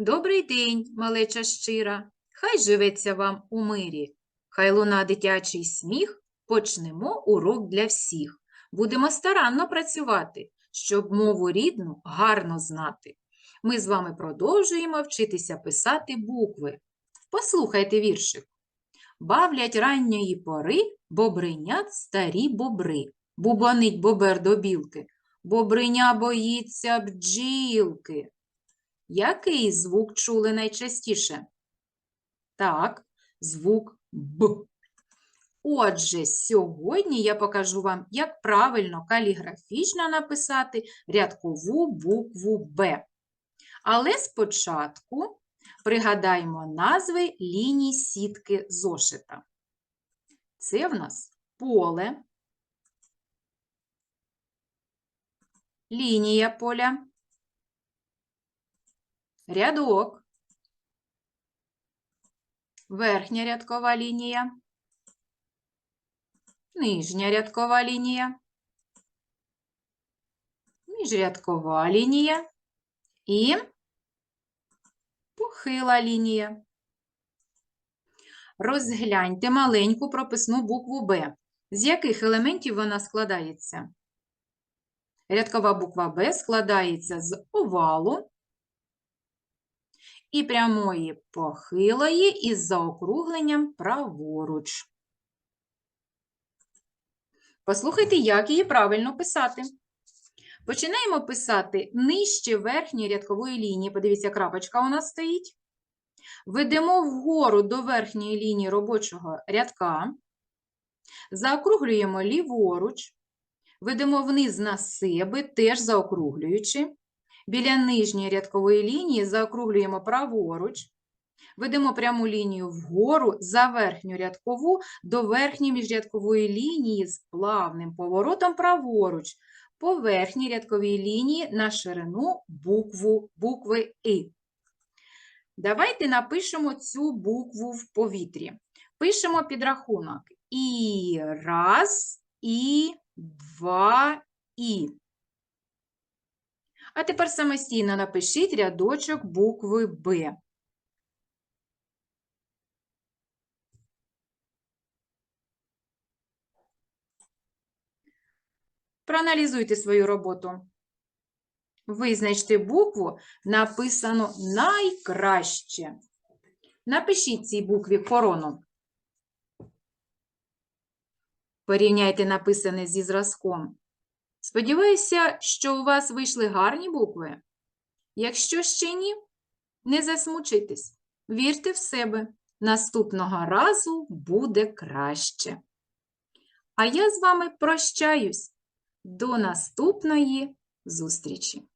Добрий день, малеча щира, хай живеться вам у мирі, хай луна дитячий сміх, почнемо урок для всіх. Будемо старанно працювати, щоб мову рідну гарно знати. Ми з вами продовжуємо вчитися писати букви. Послухайте віршик. Бавлять ранньої пори, бобринят старі бобри. Бубонить бобер до білки, бобриня боїться бджілки. Який звук чули найчастіше? Так, звук Б. Отже, сьогодні я покажу вам, як правильно каліграфічно написати рядкову букву Б. Але спочатку пригадаємо назви ліній сітки зошита. Це в нас поле, лінія поля, рядок, верхня рядкова лінія, нижня рядкова лінія, міжрядкова лінія і похила лінія. Розгляньте маленьку прописну букву Б. З яких елементів вона складається? Рядкова буква Б складається з овалу і прямої похилої із заокругленням праворуч. Послухайте, як її правильно писати. Починаємо писати нижче верхньої рядкової лінії. Подивіться, крапочка у нас стоїть. Ведемо вгору до верхньої лінії робочого рядка, заокруглюємо ліворуч, ведемо вниз на себе, теж заокруглюючи. Біля нижньої рядкової лінії заокруглюємо праворуч, ведемо пряму лінію вгору за верхню рядкову до верхньої міжрядкової лінії з плавним поворотом праворуч, по верхній рядковій лінії на ширину букву, букви І. Давайте напишемо цю букву в повітрі. Пишемо підрахунок. І раз, і два, і. А тепер самостійно напишіть рядочок букви Б. Проаналізуйте свою роботу. Визначте букву, написану найкраще. Напишіть цій букві корону. Порівняйте написане зі зразком. Сподіваюся, що у вас вийшли гарні букви. Якщо ще ні, не засмучуйтесь. Вірте в себе. Наступного разу буде краще. А я з вами прощаюсь. До наступної зустрічі!